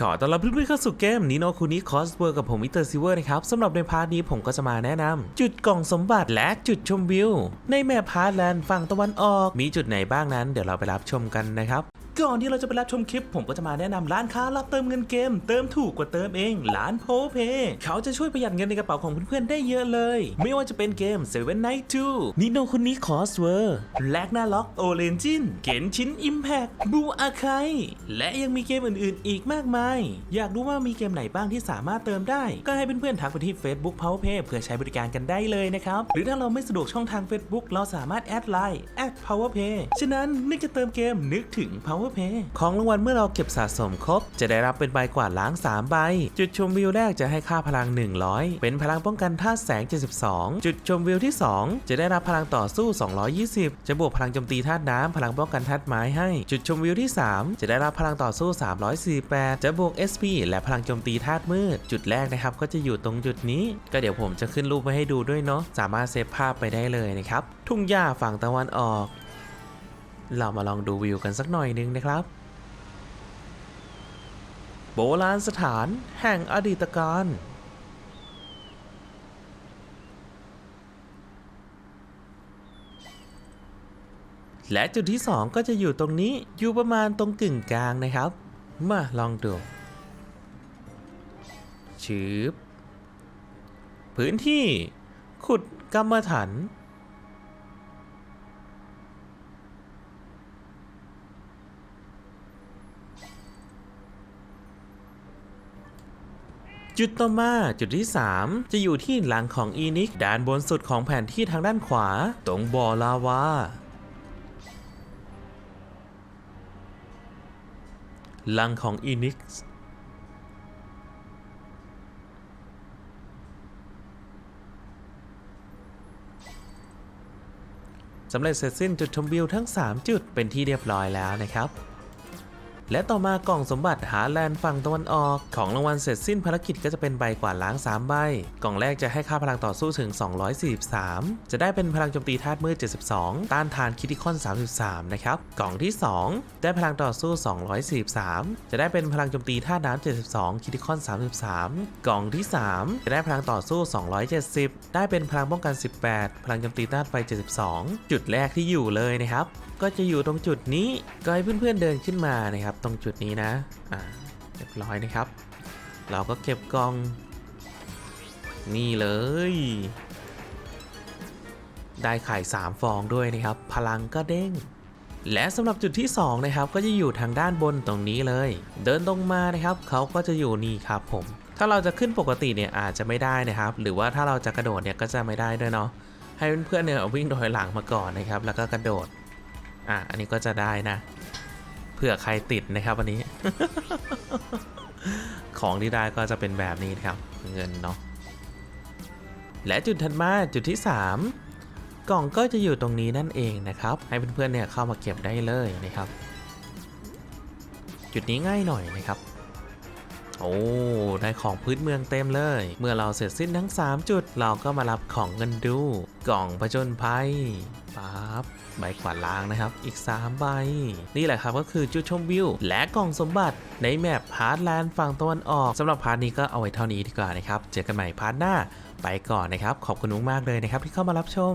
ขอต้อนรับเพื่อนๆเข้าสู่เกมนีโนคูนิคอสเวอร์กับผมมิเตอร์ซิเวอร์นะครับสำหรับในพาร์ทนี้ผมก็จะมาแนะนำจุดกล่องสมบัติและจุดชมวิว ในแมพพาร์ทแลนด์ฝั่งตะวันออก มีจุดไหนบ้างนั้น เดี๋ยวเราไปรับชมกันนะครับ ก่อนที่เราจะไปรับชมคลิป ผมก็จะมาแนะนำร้านค้ารับเติมเงินเกม เติมถูกกว่าเติมเอง ร้านโพเพเขาจะช่วยประหยัดเงินในกระเป๋าของเพื่อนๆได้เยอะเลย ไม่ว่าจะเป็นเกม Seven Night 2นิโนคุนิคอสเวอร์แลกนาล็อกโอเลนจินเกนชินอิมแพคบูอาไคและยังมีเกมอื่นๆ อีกมากมาย อยากรู้ว่ามีเกมไหนบ้างที่สามารถเติมได้ ก็ให้เพื่อนๆทักไปที่ Facebook PowerPay เพื่อใช้บริการกันได้เลยนะครับ หรือถ้าเราไม่สะดวกช่องทาง Facebook เราสามารถแอดไลน์แอด PowerPay ฉะนั้นนึกจะเติมเกมนึกถึง Power PowerPay ของรางวัลเมื่อเราเก็บสะสมครบ จะได้รับเป็นใบกวาดล้าง 3 ใบ จุดชมวิวแรกจะให้ค่าพลัง 100 เป็นพลังป้องกันธาตุแสง 72 จุดชมวิวที่ 2 จะได้รับพลังต่อสู้ 220 จะบวกพลังโจมตีธาตุน้ำพลังป้องกันธาตุไม้ให้ จุดชมวิวที่ 3 จะได้รับพลังต่อสู้ 348 จะบวก SP และพลังโจมตีธาตุมืด จุดแรกนะครับก็จะอยู่ตรงจุดนี้ ก็เดี๋ยวผมจะขึ้นรูปไว้ให้ดูด้วยเนาะสามารถเซฟภาพไปได้เลยนะครับทุ่งหญ้าฝั่งตะวันออก เรามาลองดูวิวกันสักหน่อยนึงนะครับ โบราณสถานแห่งอดีตการและจุดที่ 2 ก็จะอยู่ตรงนี้อยู่ประมาณตรงกึ่งกลางนะครับ มาลองดูชืบพื้นที่ขุดกรรมฐาน จุดต่อมาจุดที่ 3 จะอยู่ที่หลังของอีนิกด้านบนสุดของแผนที่ทางด้านขวา ตรงบ่อลาวาหลังของอีนิกสำเร็จเสร็จสิ้นจุดชมวิวทั้ง 3 จุดเป็นที่เรียบร้อยแล้วนะครับ และต่อมากล่องสมบัติหาแลนด์ฝั่งตะวันออก ของรางวัลเสร็จสิ้นภารกิจก็จะเป็นใบกวาดล้าง 3 ใบ กล่องแรกจะให้ค่าพลังต่อสู้ถึง 243 จะได้เป็นพลังโจมตีธาตุมืด 72 ต้านทานคิติคอน 33 นะครับ กล่องที่ 2 ได้พลังต่อสู้ 243 จะได้เป็นพลังโจมตีธาตุน้ำ72 คิติคอน 33 กล่องที่ 3 จะได้พลังต่อสู้ 270 ได้เป็นพลังป้องกัน 18 พลังโจมตีต้านไฟ 72 จุดแรกที่อยู่เลยนะครับก็จะอยู่ตรงจุดนี้ก็ให้เพื่อนๆเดินขึ้นมานะครับ ตรงจุดนี้นะอ่าเรียบร้อยนะครับ เราก็เก็บกล่อง นี่เลย ได้ไข่3ฟองด้วยนะครับ พลังก็เด้งและสำหรับจุดที่2นะครับก็จะอยู่ทางด้านบนตรงนี้เลย เดินตรงมานะครับเขาก็จะอยู่นี่ครับผม ถ้าเราจะขึ้นปกติเนี่ยอาจจะไม่ได้นะครับ หรือว่าถ้าเราจะกระโดดเนี่ยก็จะไม่ได้ด้วยเนาะให้เพื่อนๆเนี่ยวิ่งโดยหลังมาก่อนนะครับ แล้วก็กระโดด อะอันนี้ก็จะได้นะเผื่อใครติดนะครับวันนี้ ของที่ได้ก็จะเป็นแบบนี้นครับ เงินเนาะและจุดถัดมาจุดที่ 3 กล่องก็จะอยู่ตรงนี้นั่นเองนะครับ ให้เพื่อนๆเนี่ยเข้ามาเก็บได้เลยนะครับ จุดนี้ง่ายหน่อยนะครับ โอ้ได้ของพื้นเมืองเต็มเลย เมื่อเราเสร็จสิ้นทั้ง 3 จุด เราก็มารับของเงินดู กล่องผจญภัยปั๊บใบขวานล้างนะครับ อีก 3 ใบ นี่แหละครับก็คือจุดชมวิว และกล่องสมบัติในแมปพาร์ทแลนด์ฝั่งตะวันออกสำหรับพาร์ทนี้ก็เอาไว้เท่านี้ดีกว่านะครับ เจอกันใหม่พาร์ทหน้า ไปก่อนนะครับ ขอบคุณมากๆเลยนะครับที่เข้ามารับชม